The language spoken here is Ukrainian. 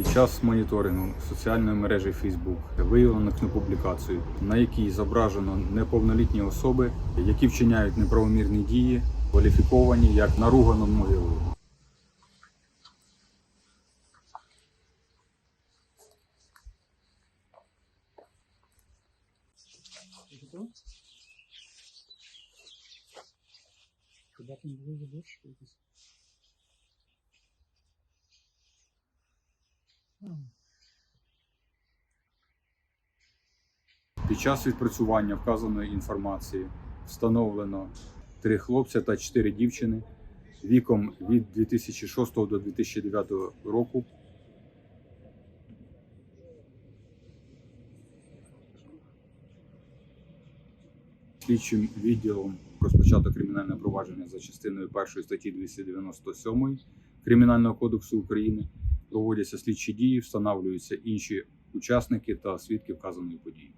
Під час моніторингу соціальної мережі Facebook виявлено публікацію, на якій зображено неповнолітні особи, які вчиняють неправомірні дії, кваліфіковані як наругано могилою. Куда там было Під час відпрацювання вказаної інформації встановлено три хлопця та чотири дівчини віком від 2006 до 2009 року. Слідчим відділом розпочато кримінальне провадження за частиною першої статті 297 Кримінального кодексу України проводяться слідчі дії, встановлюються інші учасники та свідки вказаної події.